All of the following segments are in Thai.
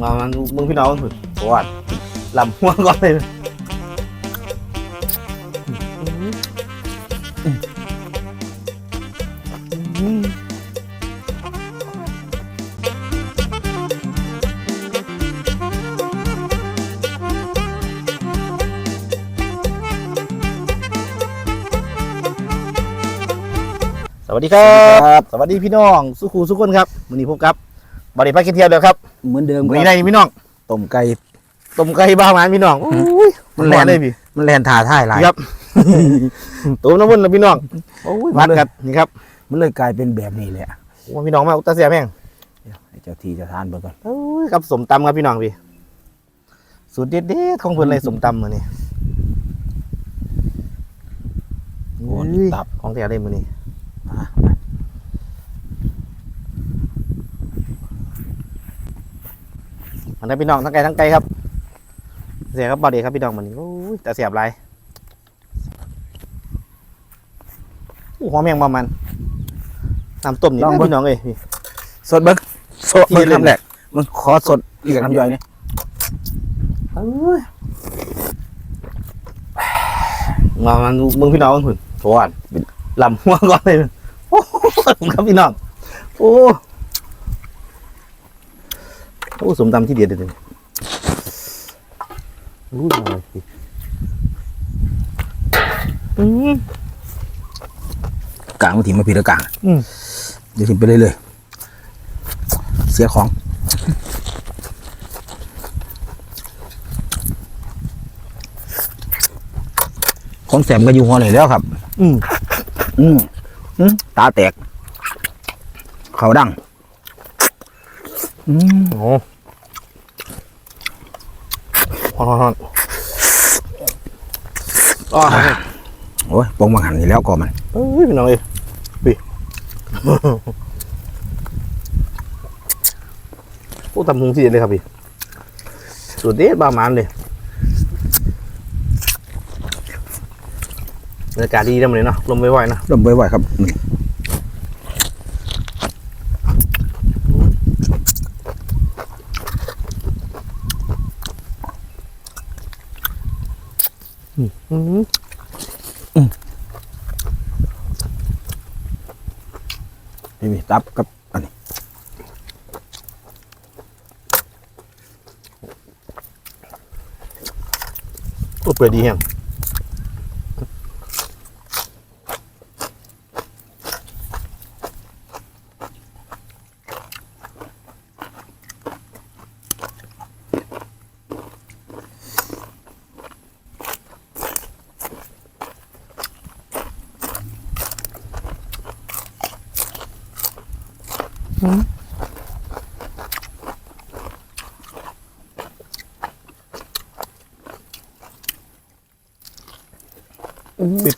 มามันมึงพี่น้องสุดปวดลำหัวก่อนเลยสวัสดีครับ สวัสดีพี่น้อง สุขูสุขคนครับวันนี้พบกับ บริพัตรกินเที่ยวเดียวครับเหมือนเดิมวันคนี้รับได้พี่น้องต้มไก่ ต้มไก่บ้าหมานพี่น้องอุ้ยมันแรแรงนเลยพี่มันแลนท่าท่ายหลาย ครับต้มน้ำมันแล้วพี่น้องโอ้ยมัวันดเลย กันนี่ครับมันเลยกลายเป็นแบบนี้แหละโอ้พี่น้องมาอุตส่าห์เสียแม่งเดี๋ยวให้เจ้าที่เจ้าทานเบิ่งก่อนโอ้ยกับสมตำครับพี่น้องพี่สูตรเด็ดๆของเพิ่นเลยสมตำมื้อนี้โอ้อุ้นี่ยตับของแท้เลยมื้อนี้ อะ มันได้พี่น้องทั้งไก่ทั้งไก่ครับ เสียครับบ่ดีครับพี่น้องมื้อนี้โอ้ยแต่เสียบหลายโอ้หอมแมงบ่มันน้ำต้มนี่นะพี่น้องเอ้ยพี่ สดเบิ่งสดที่เบิ่งเล่น คำแรกมันขอสดอีกน้ำย่อยนี่เอ้ยมามันมึงพี่น้องเพิ่นปวดลำหัวก่อนเลยโอ้โหครับพี่น้องโอ้ โอ้สมตำที่เดียดเลยรู้ยังไงพี่อืมกลางมันถิ่มมาพีละกลางอืมเดี๋ยวถิ่มไปเรื่อยๆเสียของของแสมก็อยู่หัวเลยแล้วครับอืมอืมอืมตาแตก เขาดัง อืมโอ้ฮ อนฮอนฮอนอ๋อโอ้ยปองบางหันนี่แล้วก็มันเอ้ยพี่น้องเอ้ยพี่โอ้ตำหุงที่เด็ดเลยครับพี่สุดเด็ดบาหมานเลยบรรยากาศดีนะมันเลยเนาะลมไวๆนะเริ่มไวๆครับ นี่อืมนี่มีตับกับอันนี้โอ้เปื่อยดีแฮง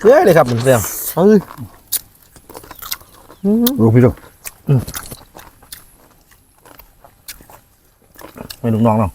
เกลือเลยครับเหมือนเดิมเฮ้ยรู้พี่ลูกไม่ลูกน้องเนาะ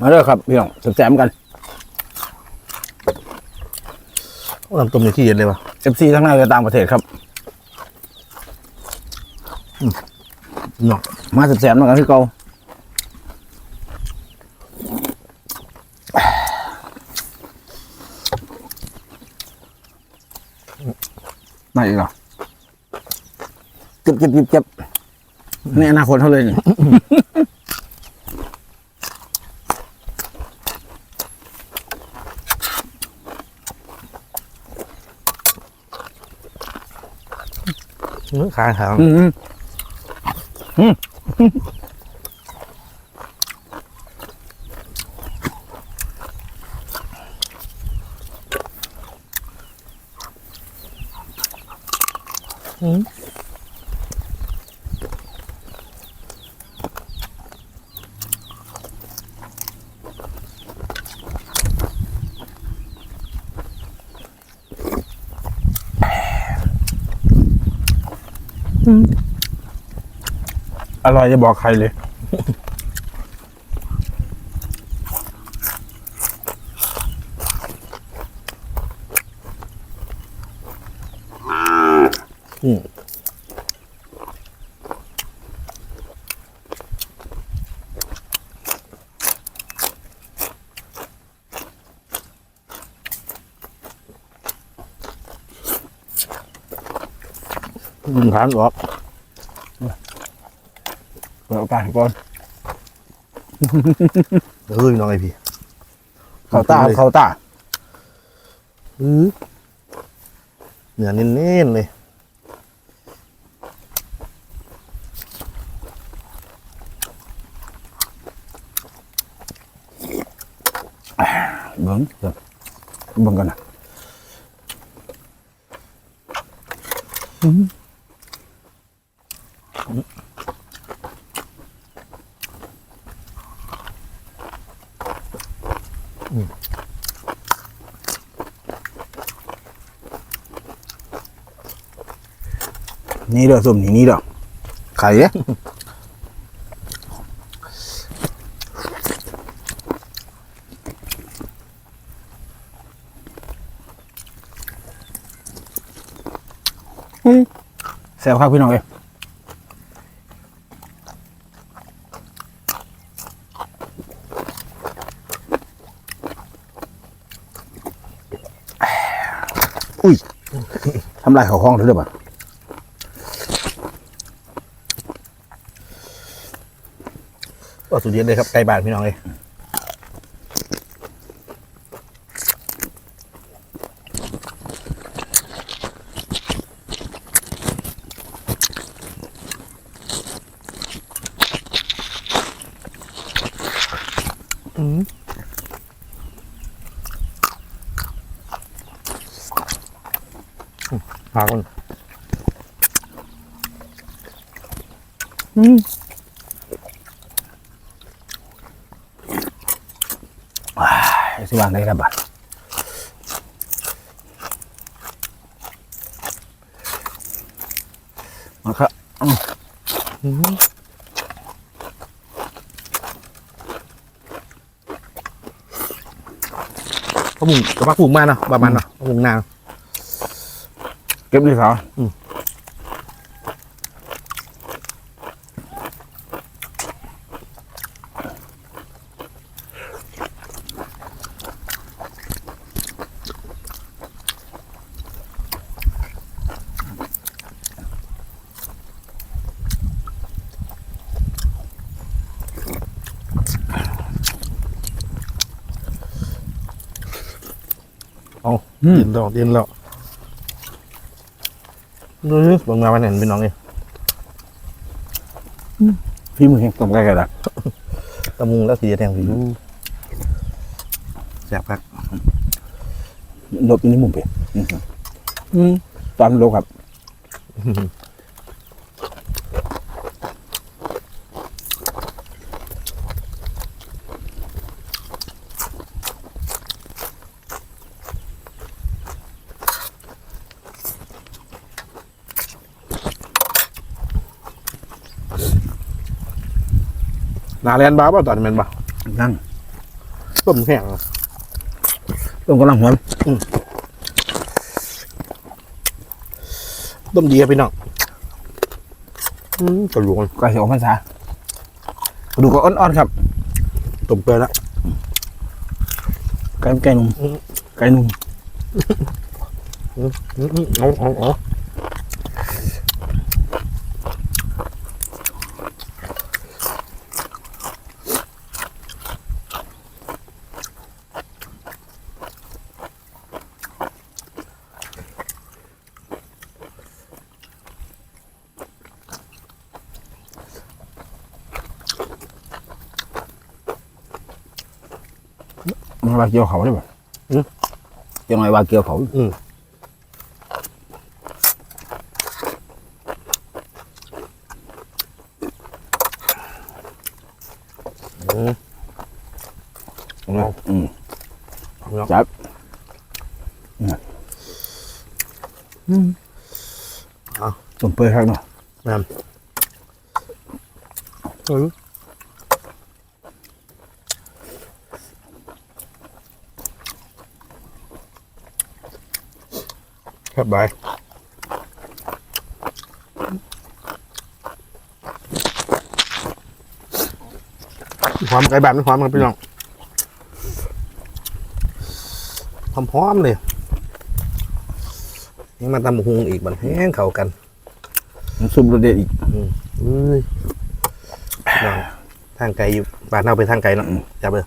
มาเด้อครับพี่น้องแซมๆกันโอ้น้ำต้มในที่เด็ดเลยว่ะเอฟซีทั้งในและต่างประเทศครับเนาะมาแซมๆกันที่เก่าไม่อีกเหรอเจ็บเจ็บเจ็บเจ็บในอนาคตเขาเลยนี่ เนื้อขาขาว อืมอืม อืม อร่อยจะบอกใครเลย ยิงขานออกเปิดโอกาสให้ก่อนเฮ้ยน้องไอพี่ เขาตาครับเขาตาอือเนื้อเน้นๆเลยเบิ้งเดี๋ยวเบิ้งกันนะ นี่เด้อส้มนี่นี่เด้อไข่เด้แซ่บครับพี่น้องเอ้ย อุ้ยทำลายเขาห้องเถอะเด้อบ่ะก็สุดเด็ดเลยครับไก่บ้านพี่น้องเลย สิวางได้ครับบัดมาครับอืมพะมุงกระพักผูกมาเนาะประมาณเนาะพะมุงนาน เก็ บเลยครับอืมอืมเดินแล้วเดินแล้วดูสิบางงานวันเห็นพี่น้องเองพี่มือแห้งต้มไก่กันละตะมุงแล้วสีแดงสีดูแซ่บครับลบอยู่ในมุมไปอืมตามโลครับ นาแลนบ้าป่ะตอนนี้แมันบ้านั่งต้มแห้งอะต้มกำลังหอมต้มดีครับพี่น้องอืมกระหลวงไก่เสียวพรรษาดูก็อ่อนๆครับต้มเกลือแล้วไก่ไก่นุ่มอืมไก่นุ่มอืมอืมเอาเอ มันว่าเกี่ยวเขาได้ป่ะยังไงว่าเกี่ยวเขาอืมอืมจับอืมอ่ะสมเปย์ให้หน่อยแม่ Ừ. เออครับบายความไก่แบบไม่ความครับพี่น้องพร้อมๆเลยนี่มาตำบักหุงอีกบันแห้งเข้ากันน้ำซุปรสเด็ดอีกอุ้ยน้องทางไกลอยู่บ้านเราไปทางไกลเนาะจับเลย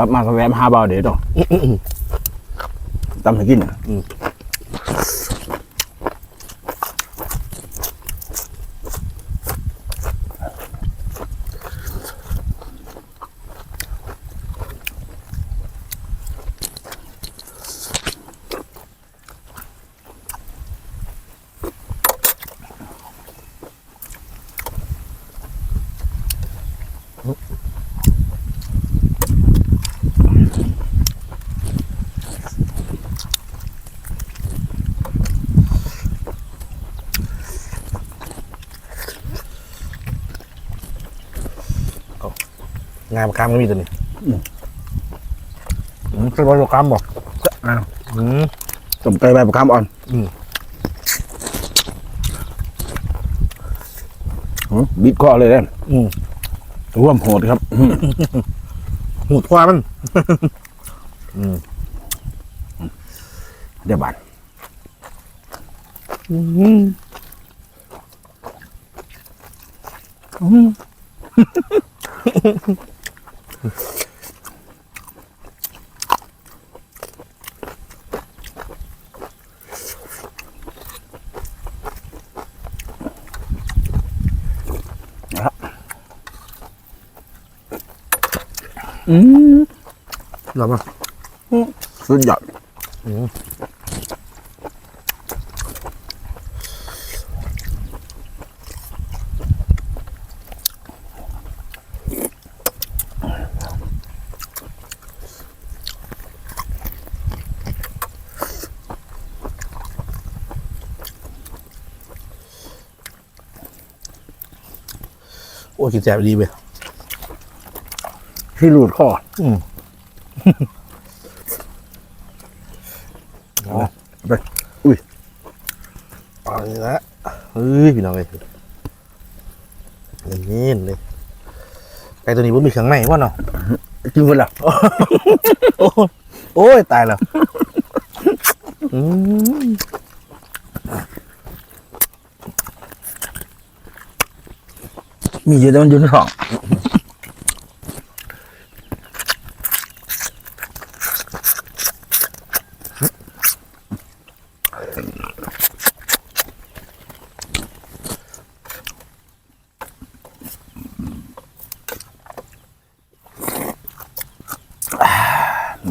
กลับมาก็แวะมาหาเบาเดี๋ยวต่อตำให้กินอะ งานคามก็มีตัวนี้อืมเป็นบอลกรรมบอกอ้าวอืมต้มไก่ใบประคำอ่อนอืมหือบิดคอเลยเด้ออืมร่วมโหดครับอื้อหูทว่ามัน อืมเดี๋ยวบาดอืม หลับอะสุดยอดอืม อ้ยกินแซ่บดีเว้ยที่รูดคออืมเอาไปอุ้ยเอาเลยละเฮ้ยพี่น้องเลยเย็นๆเลยไก่ตัวนี้ผมมีเครื่องในวะเนาะกินคนละโอ้ยโอ้ยตายแล้วอืม มีเยอะแต่มันยู่ในท้อง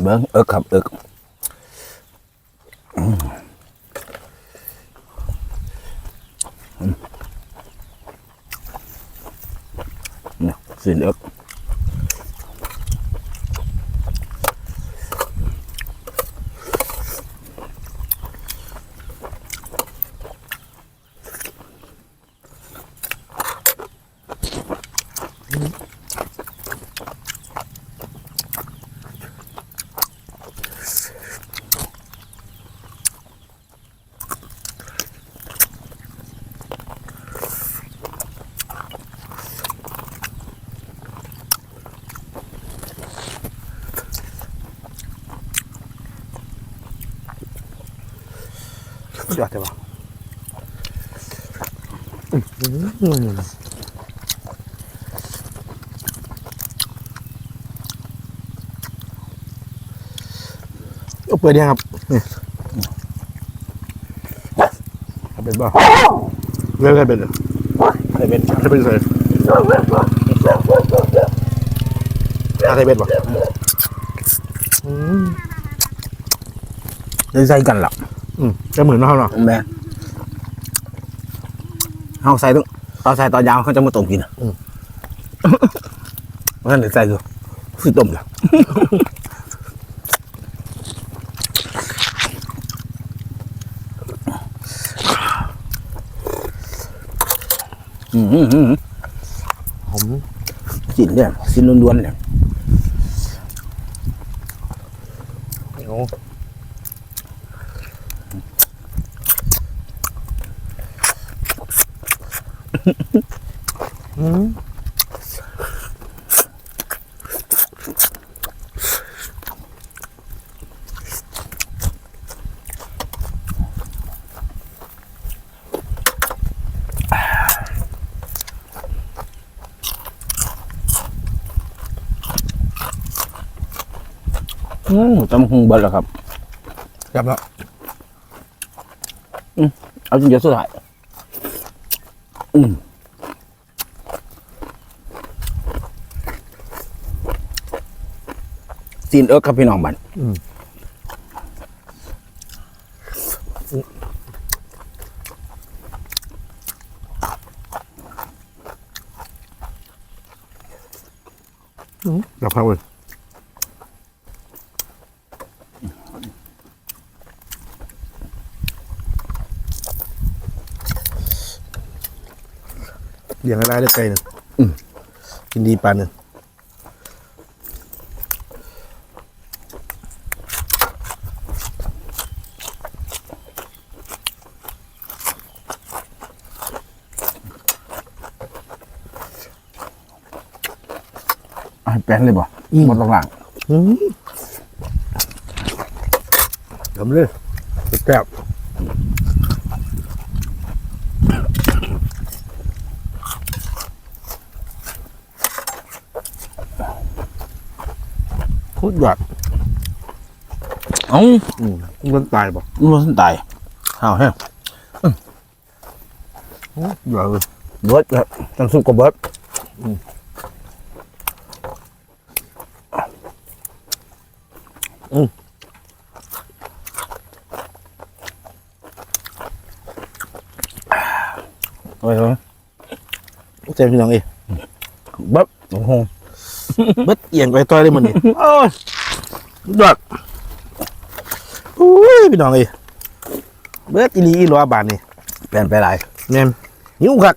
เบิ้งเอิกครับเอิกอืม เสุดยอดเลยว่ะเอาเปิดยังครับนี่เป็นบ่เรื่องอะไรเป็นอใส่เป็นจะไรเป็นใส่อาไทยเป็นบ่อืมได้ใส่กันหรอ อืมจะเหมือนเราเนาะแม่เฮาใส่ต้องตอนใส่ตอนยาวเขาจะมาต้มกินอะนั่นเดี๋ยวใส่ดูคือต้มละอืมอืมอืมผมสินเนี่ยสินล้วนๆเนี่ยโอ้ อืมอืมตำหงเบิดแล้วครับจับแล้ว เอาจริงเดียวสุดท้าย อืมซีนเอิร์กครับพี่น้องบันจับเข้าเลย ลี้ยงอะไรได้ไกลหนึ่งกินดีปานหนึ่งอะแป้นเลยบ่หมดตรงหลังอืมทำเลยแซ่บ โคตรหยาดเอ้าอืมมันตายป่ะมันตายข้าวแห้งหยาดเลยเบิร์ดครับน้ำซุปก็เบิร์ดเอาไปเลยเต็มพี่น้องเอยเบิร์ดโอ้โห เบิดเอียงไปต่อยได้หมดนี่โอ้ยหยาดอุ้ยพี่น้องเอยเบิดอีหลีอีหลอบานนี่แป้นไปหลายแม่นหิวคัก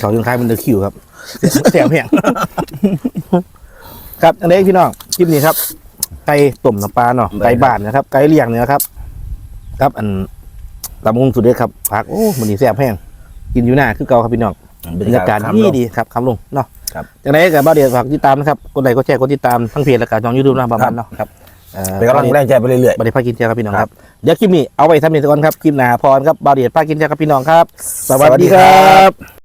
เขายังคล้ายมันเดอคิวครับแสบแห้ง ครับอันนี้พี่น้องคลิปนี้ครับ ไก่ต้มน้ำปลาเนาะไก่บ้านนะครับ ไก่เลี้ยงเนี่ยครับ ครับอันตำมุงสุดเด็ดครับผักโอ้มันนี่แสบแห้งกินอยู่หน้าคือเก่าครับพี่น้องบรรยากาศดีดีครับคำลุงเนาะครับจากนั้นกับบ้าเดียวฝากติดตามนะครับกดไลค์กดแชร์กดติดตามทั้งเพจและการช่องยูทูบนะประมาณเนาะครับเอ่อเป็นกำลังแรงใจไปเรื่อยบริภาคกินเจ้าครับพี่น้องคครัรับบเดี๋ยวคลิปนี้เอาไว้ทำเนียนก่อนครับคลิปหน้าพรครับบาเดียภาคกินเจ้าครับพี่น้องครับๆสวัสดีครับ